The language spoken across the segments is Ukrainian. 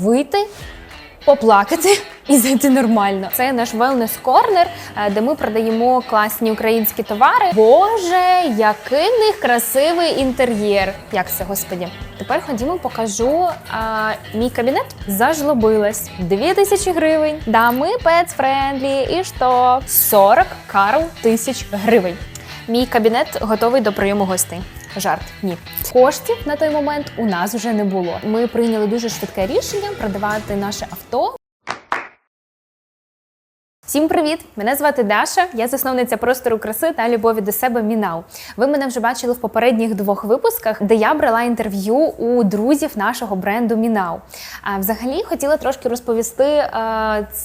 вийти, поплакати і зайти нормально. Це наш wellness корнер, де ми продаємо класні українські товари. Боже, який в них красивий інтер'єр! Як це, господі? Тепер ходімо, покажу а, мій кабінет. Зажлобилась 2000 гривень. Да, ми friendly. І що? 40 карл тисяч гривень. Мій кабінет готовий до прийому гостей. Жарт, ні. Коштів на той момент у нас вже не було. Ми прийняли дуже швидке рішення продавати наше авто. Всім привіт! Мене звати Даша. Я засновниця простору краси та любові до себе Мінау. Ви мене вже бачили в попередніх двох випусках, де я брала інтерв'ю у друзів нашого бренду Мінау. А взагалі хотіла трошки розповісти е,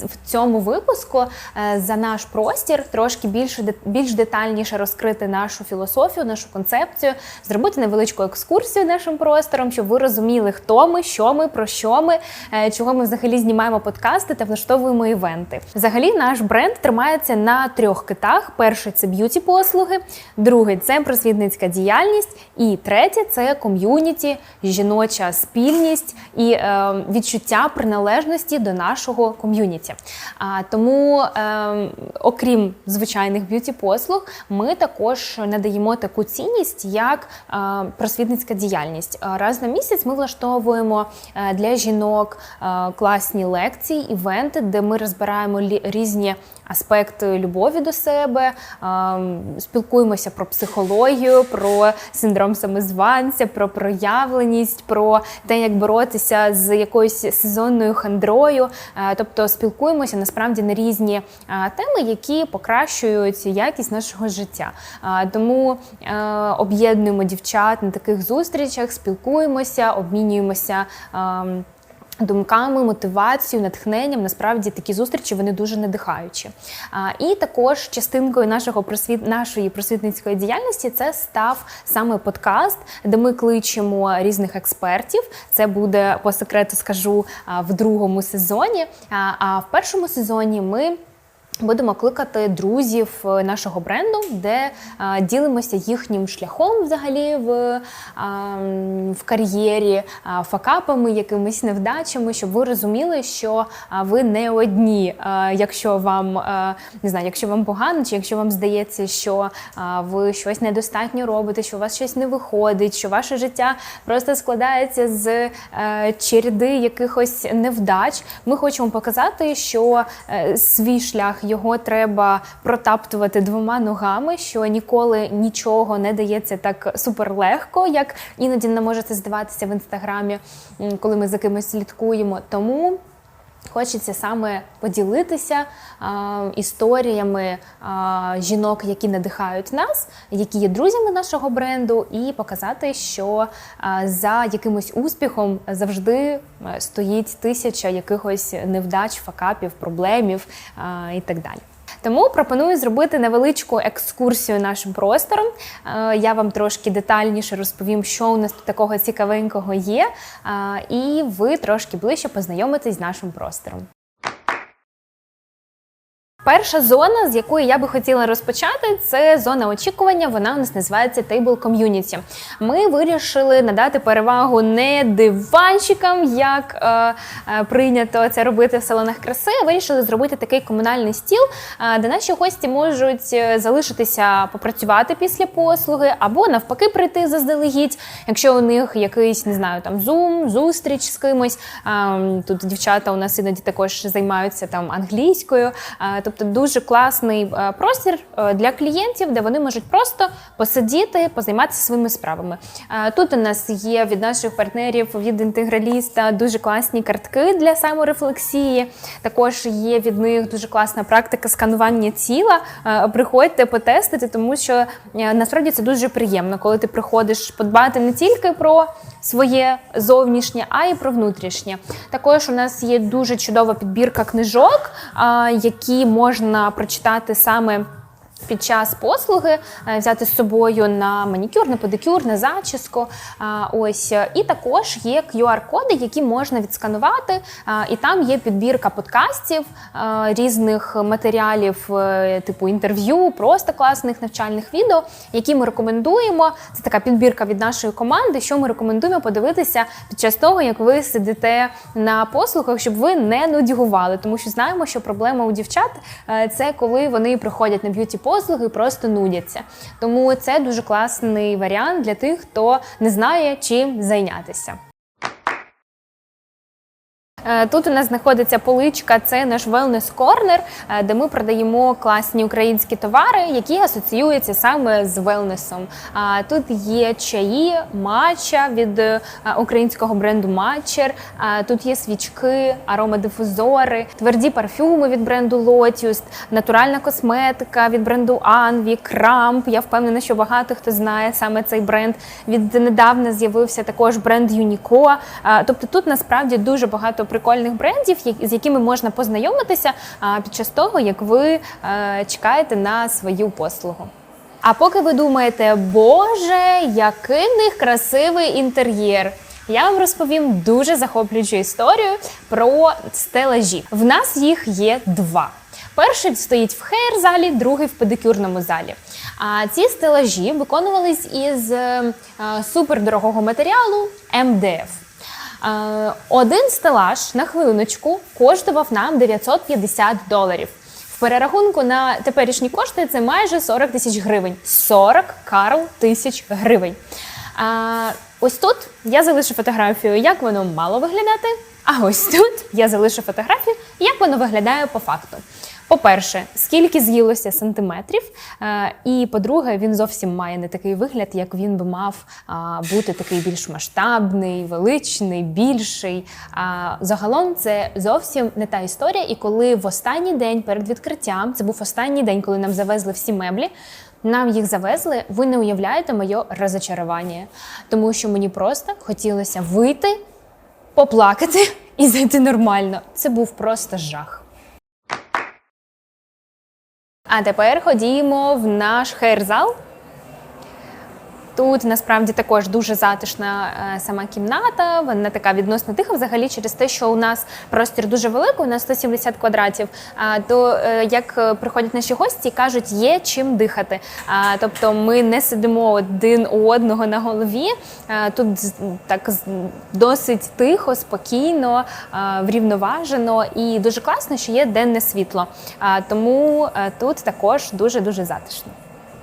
в цьому випуску е, за наш простір, трошки більше більш детальніше розкрити нашу філософію, нашу концепцію, зробити невеличку екскурсію нашим простором, щоб ви розуміли, хто ми, що ми, про що ми, е, чого ми взагалі знімаємо подкасти та влаштовуємо івенти. Взагалі, наш бренд тримається на трьох китах: перший це б'юті послуги, другий це просвітницька діяльність, і третє це ком'юніті, жіноча спільність і е, відчуття приналежності до нашого ком'юніті. А тому, е, окрім звичайних б'юті послуг, ми також надаємо таку цінність, як е, просвітницька діяльність. Е, Раз на місяць ми влаштовуємо е, для жінок е, класні лекції, івенти, де ми розбираємо лі- різні аспекти любові до себе, спілкуємося про психологію, про синдром самозванця, про проявленість, про те, як боротися з якоюсь сезонною хандрою. Тобто спілкуємося насправді на різні теми, які покращують якість нашого життя. Тому об'єднуємо дівчат на таких зустрічах, спілкуємося, обмінюємося. Думками, мотивацією, натхненням насправді такі зустрічі вони дуже надихаючі. А, і також частинкою нашого просвіт нашої просвітницької діяльності це став саме подкаст, де ми кличемо різних експертів. Це буде по секрету, скажу в другому сезоні. А в першому сезоні ми. Будемо кликати друзів е, нашого бренду, де е, ділимося їхнім шляхом взагалі в, е, м, в кар'єрі, е, факапами, якимись невдачами, щоб ви розуміли, що ви не одні. Е, Якщо вам е, не знаю, якщо вам погано, чи якщо вам здається, що е, ви щось недостатньо робите, що у вас щось не виходить, що ваше життя просто складається з е, череди якихось невдач. Ми хочемо показати, що е, свій шлях його треба протаптувати двома ногами, що ніколи нічого не дається так суперлегко, як іноді не можете здаватися в інстаграмі, коли ми за кимось слідкуємо. Тому. Хочеться саме поділитися а, історіями а, жінок, які надихають нас, які є друзями нашого бренду, і показати, що а, за якимось успіхом завжди е, стоїть тисяча якихось невдач, факапів, проблемів а, і так далі. Тому пропоную зробити невеличку екскурсію нашим простором. Е, Я вам трошки детальніше розповім, що у нас такого цікавенького є, е, і ви трошки ближче познайомитесь з нашим простором. Перша зона, з якої я би хотіла розпочати, це зона очікування. Вона у нас називається Table Community. Ми вирішили надати перевагу не диванчикам, як е, е, прийнято це робити в салонах краси. а Вирішили зробити такий комунальний стіл, е, де наші гості можуть е, залишитися попрацювати після послуги, або навпаки прийти заздалегідь, якщо у них якийсь не знаю там зум, зустріч з кимось. Е, Тут дівчата у нас іноді також займаються там англійською. Е, Тобто дуже класний е, простір е, для клієнтів, де вони можуть просто посидіти, позайматися своїми справами. Е, Тут у нас є від наших партнерів від інтеграліста дуже класні картки для саморефлексії. Також є від них дуже класна практика сканування тіла. Приходьте потестити, тому що насправді це дуже приємно, коли ти приходиш подбати не тільки про своє зовнішнє, а й про внутрішнє. Також у нас є дуже чудова підбірка книжок, які можна прочитати саме. Під час послуги е, взяти з собою на манікюр, на педикюр, на зачіску. Ось е, і також є QR-коди, які можна відсканувати. І там є підбірка подкастів е, різних матеріалів, типу інтерв'ю, просто класних навчальних відео, які ми рекомендуємо. Це така підбірка від нашої команди, що ми рекомендуємо подивитися під час того, як ви сидите на послугах, щоб ви не нудьгували. Тому що знаємо, що проблема у дівчат це коли вони приходять на б'юті послуги і просто нудяться. Тому це дуже класний варіант для тих, хто не знає, чим зайнятися. Е, Тут у нас знаходиться поличка, це наш е, де ми продаємо класні українські товари, які асоціюються саме з велнесом. Тут є чаї, матча від е, українського бренду Матчер. Тут є свічки, аромадифузори, тверді парфюми від бренду Lotus, натуральна косметика від бренду Anvi, Крамп. Я впевнена, що багато хто знає саме цей бренд. Віднедавна з'явився також бренд. А, Тобто тут насправді дуже багато прикольних брендів, з якими можна познайомитися під час того, як ви е, чекаєте на свою послугу. А поки ви думаєте, боже, який в них красивий інтер'єр. Я вам розповім дуже захоплюючу історію про стелажі. В нас їх є два. Перший стоїть в хейр-залі, другий в педикюрному залі. А ці стелажі виконувались із е, е, супердорогого матеріалу МДФ. Е, Один стелаж на хвилиночку коштував нам 950 доларів. В перерахунку на теперішні кошти це майже 40 тисяч гривень. 40 карл тисяч гривень. А, ось тут я залишу фотографію, як воно мало виглядати. А ось тут я залишу фотографію, як воно виглядає по факту. По-перше, скільки з'їлося сантиметрів, е, і по-друге, він зовсім має не такий вигляд, як він би мав бути такий більш масштабний, величний, більший. Загалом це зовсім не та історія. І коли в останній день перед відкриттям, це був останній день, коли нам завезли всі меблі. Нам їх завезли, ви не уявляєте моє розочарування, тому що мені просто хотілося вийти, поплакати і зайти нормально. Це був просто жах. А тепер ходімо в наш хейр-зал. Тут насправді також дуже затишна е, сама кімната. Вона така відносно тиха, взагалі через те, що у нас простір дуже великий, у нас 170 квадратів. То е, як е, приходять наші гості, кажуть, є чим дихати. Тобто ми не сидимо один у одного на голові. Тут так досить тихо, спокійно, врівноважено і дуже класно, що є денне світло. Тому тут також дуже дуже затишно.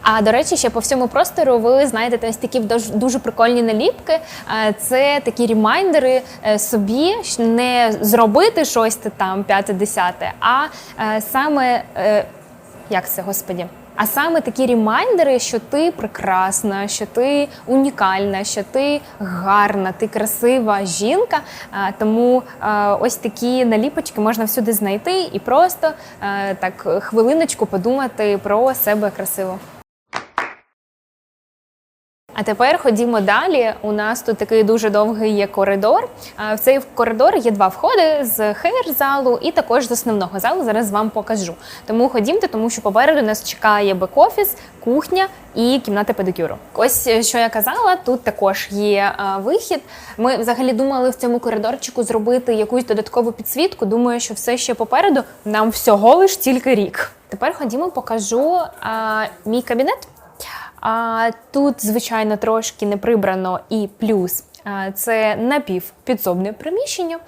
А до речі, ще по всьому простору ви знайдете ось такі дуже, прикольні наліпки. Е, Це такі ремайдери е, собі не зробити щось там п'яте-десяте, а е, саме як це, господі? А саме такі ремайдери, що ти прекрасна, що ти унікальна, що ти гарна, ти красива жінка. Тому ось такі наліпочки можна всюди знайти і просто так хвилиночку подумати про себе красиво. А тепер ходімо далі. У нас тут такий дуже довгий є коридор. В цей коридор є два входи з хейр-залу і також з основного залу. Зараз вам покажу. Тому ходімте, тому що попереду нас чекає бек-офіс, кухня і кімната педикюру. Ось е, що я казала, тут також є вихід. Ми взагалі думали в цьому коридорчику зробити якусь додаткову підсвітку. Думаю, що все ще попереду нам всього лиш тільки рік. Тепер ходімо, покажу а, мій кабінет. А тут, звичайно, трошки не прибрано і плюс. Це напівпідсобне приміщення,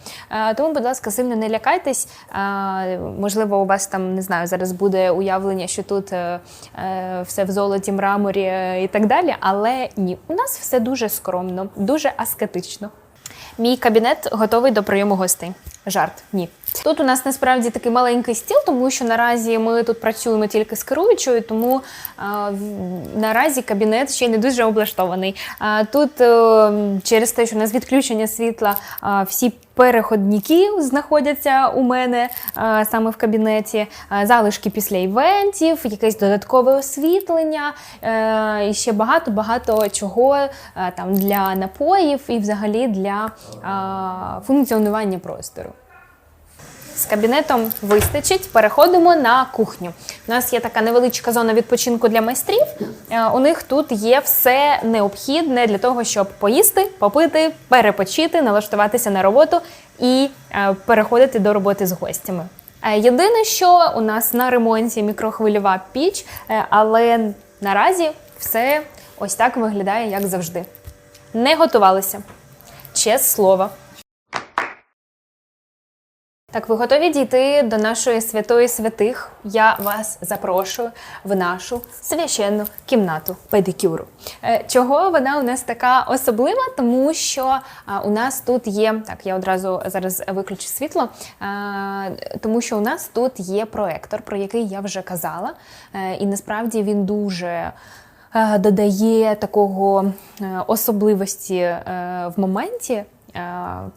тому, будь ласка, сильно не лякайтесь. Можливо, у вас там не знаю, зараз буде уявлення, що тут е, е, все в золоті, мраморі е, і так далі. Але ні, у нас все дуже скромно, дуже аскетично. Мій кабінет готовий до прийому гостей. Жарт, ні. Тут у нас насправді такий маленький стіл, тому що наразі ми тут працюємо тільки з керуючою, тому а, наразі кабінет ще не дуже облаштований. А, тут е, через те, що у нас відключення світла, а, всі переходники знаходяться у мене а, саме в кабінеті, а, залишки після івентів, якесь додаткове освітлення е, і ще багато-багато чого е, там для напоїв і взагалі для а, функціонування простору. З кабінетом вистачить. Переходимо на кухню. У нас є така невеличка зона відпочинку для майстрів. Е, У них тут є все необхідне для того, щоб поїсти, попити, перепочити, налаштуватися на роботу і е, переходити до роботи з гостями. Е, Єдине, що у нас на ремонті мікрохвильова піч, але наразі все ось так виглядає, як завжди. Не готувалися. Чес слово. Так, ви готові дійти до нашої святої святих? Я вас запрошую в нашу священну кімнату педикюру. Е, Чого вона у нас така особлива? Тому що у нас тут є так, я одразу зараз виключу світло, тому що у нас тут є проектор, про який я вже казала, Е, і насправді він дуже. е, Додає такого е, особливості е, в моменті, Е,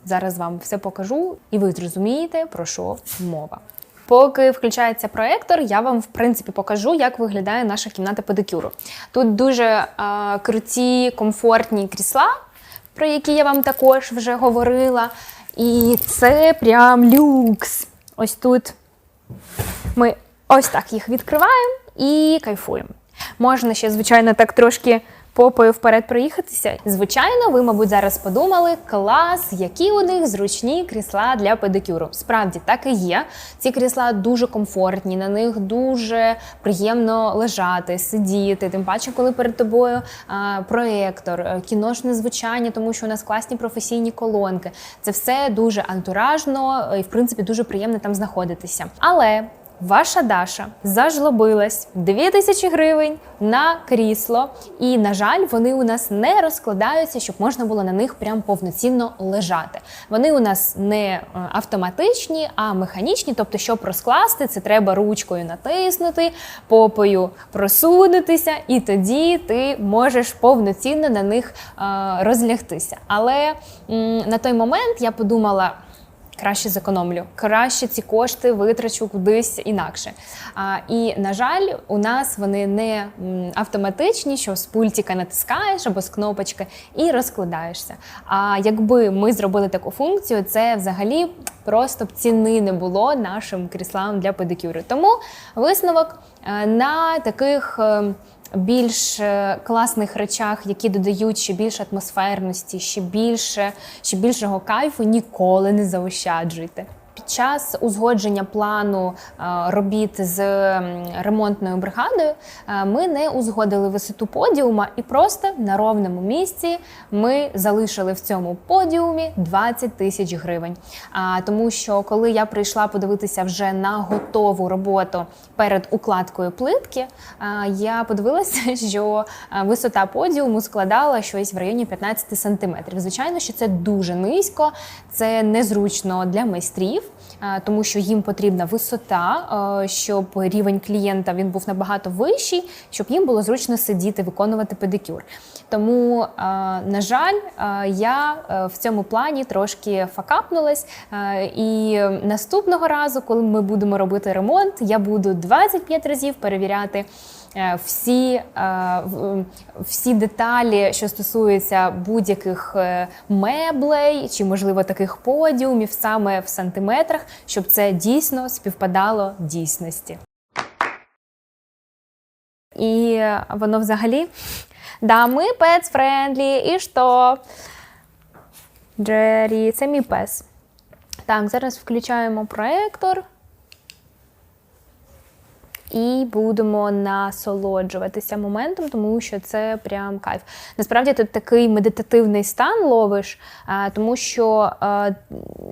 Зараз вам все покажу, і ви зрозумієте, про що мова. Поки включається проектор, я вам в принципі покажу, як виглядає наша кімната педикюру. Тут дуже е, круті, комфортні крісла, про які я вам також вже говорила. І це прям люкс. Ось тут ми ось так їх відкриваємо і кайфуємо. Можна ще, звичайно, так трошки попою вперед проїхатися. Звичайно, ви, мабуть, зараз подумали, клас, які у них зручні крісла для педикюру. Справді так і є. Ці крісла дуже комфортні, на них дуже приємно лежати, сидіти. Тим паче, коли перед тобою а, проектор, е, кіношне звучання, тому що у нас класні професійні колонки. Це все дуже антуражно е, і, в принципі, дуже приємно там знаходитися. Але Ваша Даша зажлобилась 2000 гривень на крісло, і, на жаль, вони у нас не розкладаються, щоб можна було на них прям повноцінно лежати. Вони у нас не е, автоматичні, а механічні. Тобто, щоб розкласти, це треба ручкою натиснути, попою просунутися, і тоді ти можеш повноцінно на них е, розлягтися. Але на той момент я подумала. Краще зекономлю, краще ці кошти витрачу кудись інакше. А, і на жаль, у нас вони не автоматичні, що з пультика натискаєш або з кнопочки і розкладаєшся. А якби ми зробили таку функцію, це взагалі просто б ціни не було нашим кріслам для педикюри. Тому висновок е, на таких. Більш е, класних речах, які додають ще більше атмосферності, ще більше, ще більшого кайфу, ніколи не заощаджуйте. Під час узгодження плану е, робіт з ремонтною бригадою е, ми не узгодили висоту подіума, і просто на ровному місці ми залишили в цьому подіумі 20 тисяч гривень. А тому, що коли я прийшла подивитися вже на готову роботу перед укладкою плитки, я подивилася, що висота подіуму складала щось в районі 15 сантиметрів. Звичайно, що це дуже низько, це незручно для майстрів, а, тому що їм потрібна висота, щоб рівень клієнта він був набагато вищий, щоб їм було зручно сидіти, виконувати педикюр. Тому, на жаль, я е, в цьому плані трошки факапнулась. Е, І наступного разу, коли ми будемо робити ремонт, я буду 25 разів перевіряти. Е, Всі, е, всі деталі, що стосуються будь-яких е, меблей чи, можливо, таких подіумів, саме в сантиметрах, щоб це дійсно співпадало дійсності. І воно взагалі. Да, ми pets friendly, і що? Джері, це мій пес. Так, зараз включаємо проектор. І будемо насолоджуватися моментом, тому що це прям кайф. Насправді тут такий медитативний стан ловиш, тому що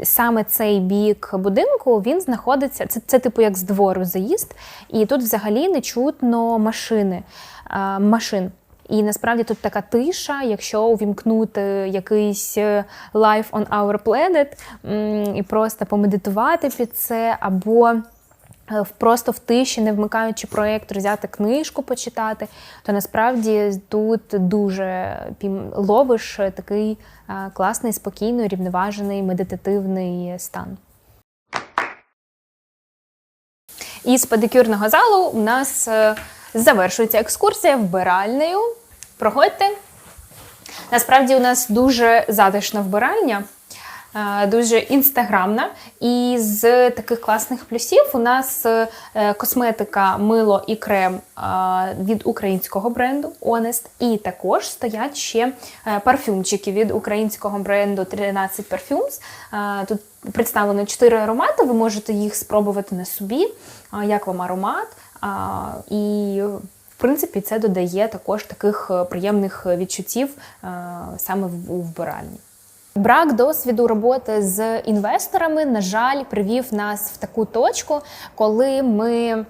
саме цей бік будинку він знаходиться. Це, це типу як з двору заїзд, і тут взагалі не чутно машини. машин. І насправді тут така тиша, якщо увімкнути якийсь е, Life on Our Planet і просто помедитувати під це, або е, просто в тиші, не вмикаючи проєктор, взяти книжку, почитати, то насправді тут дуже ловиш такий е, класний, спокійний, рівноважений, медитативний стан. Із педикюрного залу у нас е, завершується екскурсія вбиральнею. Проходьте. Насправді у нас дуже затишна вбиральня. Е, дуже інстаграмна. І з таких класних плюсів у нас е, косметика, мило і крем е, від українського бренду Honest. І також стоять ще парфюмчики від українського бренду 13 Parfums. Е, Тут представлено 4 аромати, ви можете їх спробувати на собі, як вам аромат. І в принципі це додає також таких приємних відчуттів саме в- вбиральні. Брак досвіду роботи з інвесторами, на жаль, привів нас в таку точку, коли ми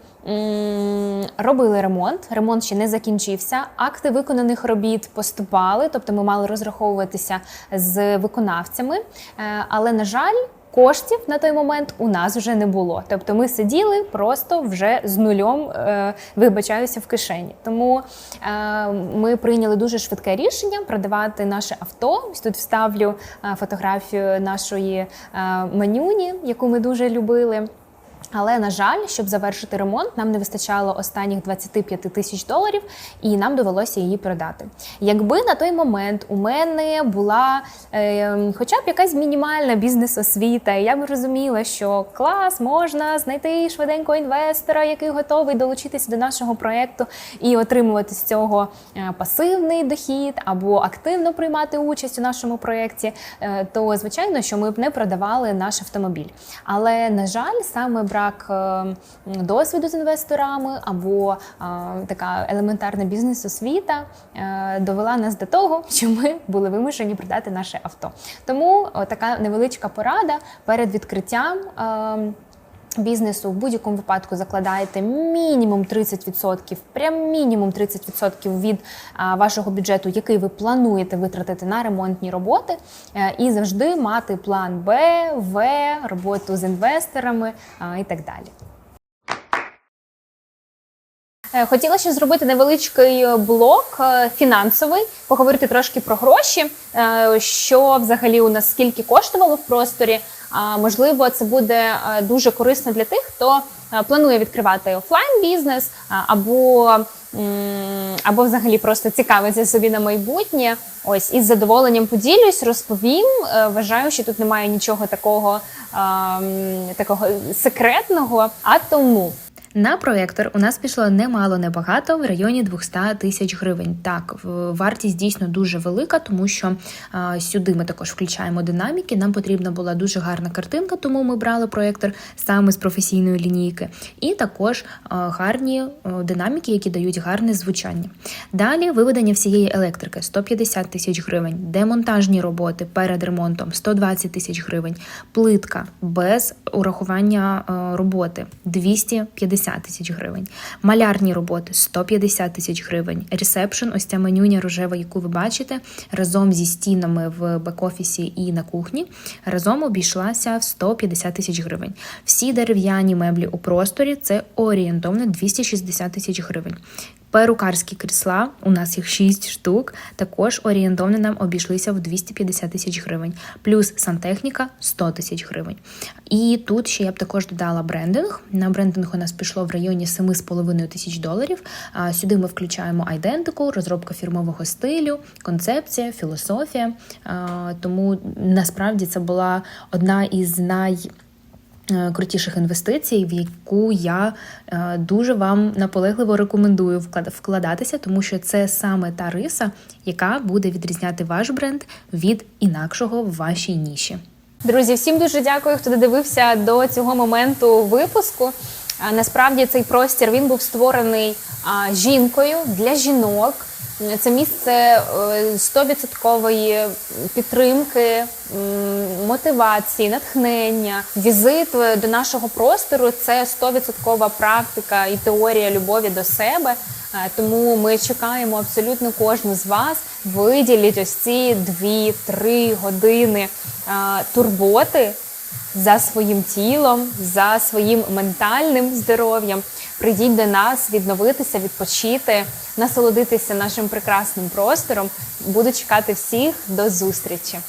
робили ремонт. Ремонт ще не закінчився. Акти виконаних робіт поступали, тобто ми мали розраховуватися з виконавцями. Е, Але, на жаль, Коштів на той момент у нас вже не було. Тобто ми сиділи просто вже з нульом, е, вибачаюся в кишені. Тому е, ми прийняли дуже швидке рішення продавати наше авто. Тут вставлю е, фотографію нашої е, манюні, яку ми дуже любили. Але на жаль, щоб завершити ремонт, нам не вистачало останніх 25 тисяч доларів, і нам довелося її продати. Якби на той момент у мене була е, хоча б якась мінімальна бізнес-освіта, я б розуміла, що клас можна знайти швиденько інвестора, який готовий долучитися до нашого проекту і отримувати з цього е, пасивний дохід або активно приймати участь у нашому проєкті, е, то звичайно, що ми б не продавали наш автомобіль. Але на жаль, саме брак е, досвіду з інвесторами або е, така елементарна бізнес-освіта е, довела нас до того, що ми були вимушені продати наше авто. Тому така невеличка порада перед відкриттям. Бізнесу в будь-якому випадку закладаєте мінімум 30%, прям мінімум 30% від вашого бюджету, який ви плануєте витратити на ремонтні роботи, е, і завжди мати план Б, В, роботу з інвесторами і так далі. Е, Хотіла ще зробити невеличкий блок е, фінансовий, поговорити трошки про гроші, що взагалі у нас скільки коштувало в просторі. Можливо, це буде е, дуже корисно для тих, хто е, планує відкривати офлайн бізнес або, або взагалі просто цікавиться собі на майбутнє. Ось із задоволенням поділюсь, розповім. Е, Вважаю, що тут немає нічого такого, такого секретного. А тому на проєктор у нас пішло немало небагато в районі 200 тисяч гривень. Так, вартість дійсно дуже велика, тому що а, сюди ми також включаємо динаміки. Нам потрібна була дуже гарна картинка, тому ми брали проєктор саме з професійної лінійки, і також а, гарні динаміки, які дають гарне звучання. Далі виведення всієї електрики 150 тисяч гривень, демонтажні роботи перед ремонтом 120 тисяч гривень, плитка без урахування роботи 250 тисяч гривень, малярні роботи 150 тисяч гривень, ресепшн, ось ця менюня рожева, яку ви бачите, разом зі стінами в бек-офісі і на кухні, разом обійшлася в 150 тисяч гривень. Всі дерев'яні меблі у просторі це орієнтовно 260 тисяч гривень. Перукарські крісла, у нас їх 6 штук, також орієнтовно нам обійшлися в 250 тисяч гривень, плюс сантехніка 100 тисяч гривень. І тут ще я б також додала брендинг. На брендинг у нас пішло в районі 7,5 тисяч доларів. Сюди ми включаємо айдентику, розробка фірмового стилю, концепція, філософія. Тому насправді це була одна із най крутіших інвестицій, в яку я е, дуже вам наполегливо рекомендую вклад- вкладатися, тому що це саме та риса, яка буде відрізняти ваш бренд від інакшого в вашій ніші. Друзі, всім дуже дякую, хто додивився до цього моменту випуску. Насправді цей простір він був створений жінкою для жінок. Це місце е, 100% підтримки, мотивації, натхнення. Візит е, до нашого простору це 100% практика і теорія любові до себе. Е, Тому ми чекаємо абсолютно кожну з вас. Виділіть ось ці 2-3 години турботи за своїм тілом, за своїм ментальним здоров'ям. Прийдіть до нас, відновитися, відпочити, насолодитися нашим прекрасним простором. Буду чекати всіх до зустрічі.